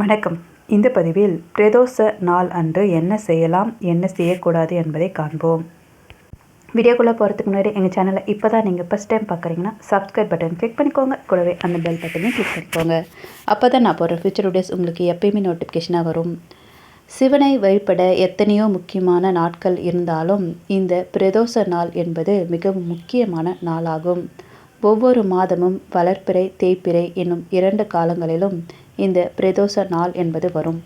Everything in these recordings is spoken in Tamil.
வணக்கம். இந்த பதிவில் பிரதோஷ நாள் அன்று என்ன செய்யலாம் என்ன செய்யக்கூடாது என்பதை காண்போம். வீடியோக்குள்ளே போகிறதுக்கு முன்னாடி எங்கள் சேனலை இப்போ தான் நீங்கள் ஃபஸ்ட் டைம் பார்க்குறீங்கன்னா சப்ஸ்கிரைப் பட்டன் கிளிக் பண்ணிக்கோங்க. கூடவே அந்த பெல் பட்டனையும் கிளிக் பண்ணிக்கோங்க. அப்போ தான் நான் போகிற ஃபியூச்சர் வீடியோஸ் உங்களுக்கு எப்பயுமே நோட்டிஃபிகேஷனாக வரும். சிவனை வழிபட எத்தனையோ முக்கியமான நாட்கள் இருந்தாலும் இந்த பிரதோஷ நாள் என்பது மிகவும் முக்கியமான நாளாகும். ஒவ்வொரு மாதமும் வளர்ப்பிறை தேய்ப்பிறை என்னும் இரண்டு காலங்களிலும் இந்த பிரதோஷ நாள் என்பது வரும்.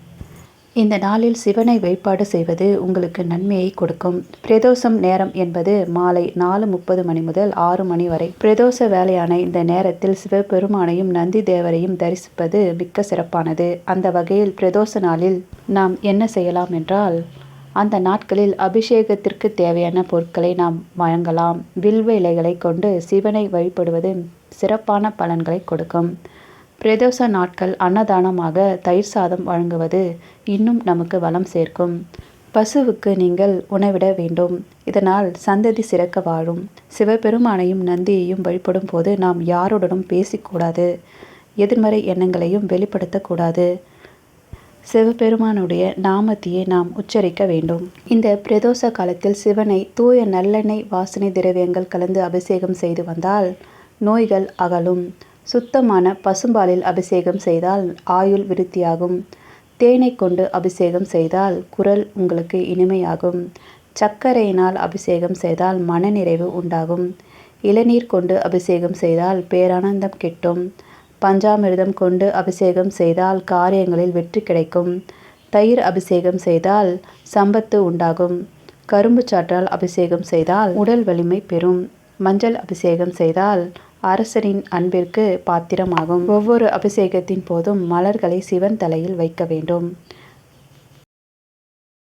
இந்த நாளில் சிவனை வழிபாடு செய்வது உங்களுக்கு நன்மையை கொடுக்கும். பிரதோஷம் நேரம் என்பது மாலை நாலு முப்பது மணி முதல் ஆறு மணி வரை. பிரதோஷ வேலையான இந்த நேரத்தில் சிவபெருமானையும் நந்தி தேவரையும் தரிசிப்பது மிக்க சிறப்பானது. அந்த வகையில் பிரதோஷ நாளில் நாம் என்ன செய்யலாம் என்றால் அந்த நாட்களில் அபிஷேகத்திற்கு தேவையான பொருட்களை நாம் வழங்கலாம். வில்வ இலைகளை கொண்டு சிவனை வழிபடுவது சிறப்பான பலன்களை கொடுக்கும். பிரதோஷ நாட்கள் அன்னதானமாக தயிர் சாதம் வழங்குவது இன்னும் நமக்கு வளம் சேர்க்கும். பசுவுக்கு நீங்கள் உணவிட வேண்டும். இதனால் சந்ததி சிறக்க வாழும். சிவபெருமானையும் நந்தியையும் வழிபடும் போது நாம் யாருடனும் பேசிக்கூடாது. எதிர்மறை எண்ணங்களையும் வெளிப்படுத்தக்கூடாது. சிவபெருமானுடைய நாமத்தையே நாம் உச்சரிக்க வேண்டும். இந்த பிரதோஷ காலத்தில் சிவனை தூய நல்லெண்ணெய் வாசனை திரவியங்கள் கலந்து அபிஷேகம் செய்து வந்தால் நோய்கள் அகலும். சுத்தமான பசும்பாலில் அபிஷேகம் செய்தால் ஆயுள் விருத்தியாகும். தேனை கொண்டு அபிஷேகம் செய்தால் குரல் உங்களுக்கு இனிமையாகும். சர்க்கரையினால் அபிஷேகம் செய்தால் மனநிறைவு உண்டாகும். இளநீர் கொண்டு அபிஷேகம் செய்தால் பேரானந்தம் கிட்டும். பஞ்சாமிர்தம் கொண்டு அபிஷேகம் செய்தால் காரியங்களில் வெற்றி கிடைக்கும். தயிர் அபிஷேகம் செய்தால் சம்பத்து உண்டாகும். கரும்பு சாற்றால் அபிஷேகம் செய்தால் உடல் வலிமை பெறும். மஞ்சள் அபிஷேகம் செய்தால் அரசரின் அன்பிற்கு பாத்திரமாகும். ஒவ்வொரு அபிஷேகத்தின் போதும் மலர்களை சிவன் தலையில் வைக்க வேண்டும்.